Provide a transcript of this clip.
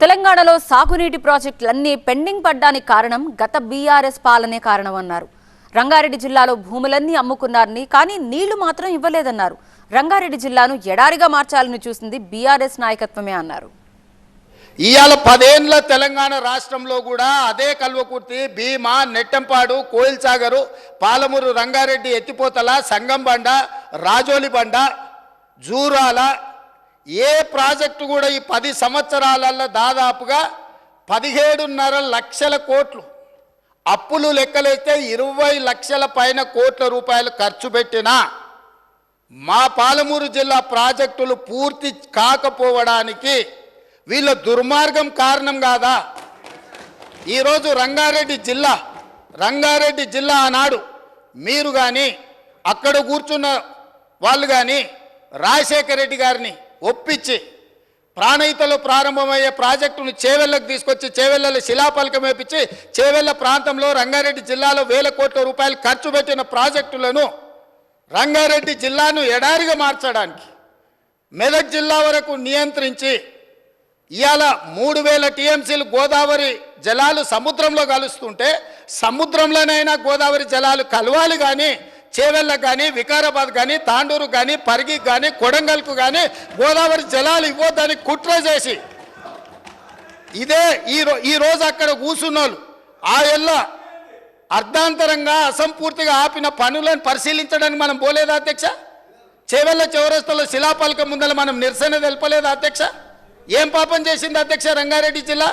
తెలంగాణలో సాగునీటి ప్రాజెక్టులన్నీ పెండింగ్ పడ్డానికి కారణం గత బీఆర్ఎస్ పాలనే కారణమన్నారు. రంగారెడ్డి జిల్లాలో భూములన్నీ అమ్ముకున్నారని కానీ నీళ్ళు మాత్రం ఇవ్వలేదన్నారు. రంగారెడ్డి జిల్లాను ఎడారిగా మార్చాలని చూసింది బీఆర్ఎస్ నాయకత్వమే అన్నారు. ఇవాళ పదేండ్ల తెలంగాణ రాష్ట్రంలో కూడా అదే కల్వకుర్తి భీమా నెట్టంపాడు కోయిల్ సాగరు పాలమూరు రంగారెడ్డి ఎత్తిపోతల సంగంబండ రాజోలి బండ జూరాల ఏ ప్రాజెక్టు కూడా ఈ పది సంవత్సరాలలో దాదాపుగా పదిహేడున్నర లక్షల కోట్లు. అప్పులు లెక్కలైతే ఇరవై లక్షల పైన కోట్ల రూపాయలు ఖర్చు పెట్టినా మా పాలమూరు జిల్లా ప్రాజెక్టులు పూర్తి కాకపోవడానికి వీళ్ళ దుర్మార్గం కారణం కాదా? ఈరోజు రంగారెడ్డి జిల్లా రంగారెడ్డి జిల్లా ఆనాడు మీరు కానీ అక్కడ కూర్చున్న వాళ్ళు కానీ రాజశేఖర రెడ్డి గారిని ఒప్పించి ప్రాణహితలో ప్రారంభమయ్యే ప్రాజెక్టును చేవెళ్ళకు తీసుకొచ్చి చేవెళ్ళలో శిలాపలకం వేపించి చేవెళ్ళ ప్రాంతంలో రంగారెడ్డి జిల్లాలో వేల కోట్ల రూపాయలు ఖర్చు పెట్టిన ప్రాజెక్టులను రంగారెడ్డి జిల్లాను ఎడారిగా మార్చడానికి మెదక్ జిల్లా వరకు నియంత్రించి ఇవాళ మూడు వేల టీఎంసీలు గోదావరి జలాలు సముద్రంలో కలుస్తుంటే సముద్రంలోనైనా గోదావరి జలాలు కలవాలి కానీ చేవెళ్ళకు కానీ వికారాబాద్ కానీ తాండూరు కానీ పరిగి కానీ కొడంగల్కు కానీ గోదావరి జలాలు ఇవ్వద్దని కుట్ర చేసి ఇదే ఈ రో ఈ రోజు అక్కడ కూర్చున్నోళ్ళు ఆ ఎల్ల అర్ధాంతరంగా అసంపూర్తిగా ఆపిన పనులను పరిశీలించడానికి మనం పోలేదా అధ్యక్ష? చేవెళ్ళ చౌరస్తలో శిలాపలకం ముందర మనం నిరసన తెలపలేదా అధ్యక్ష? ఏం పాపం చేసింది అధ్యక్ష రంగారెడ్డి జిల్లా?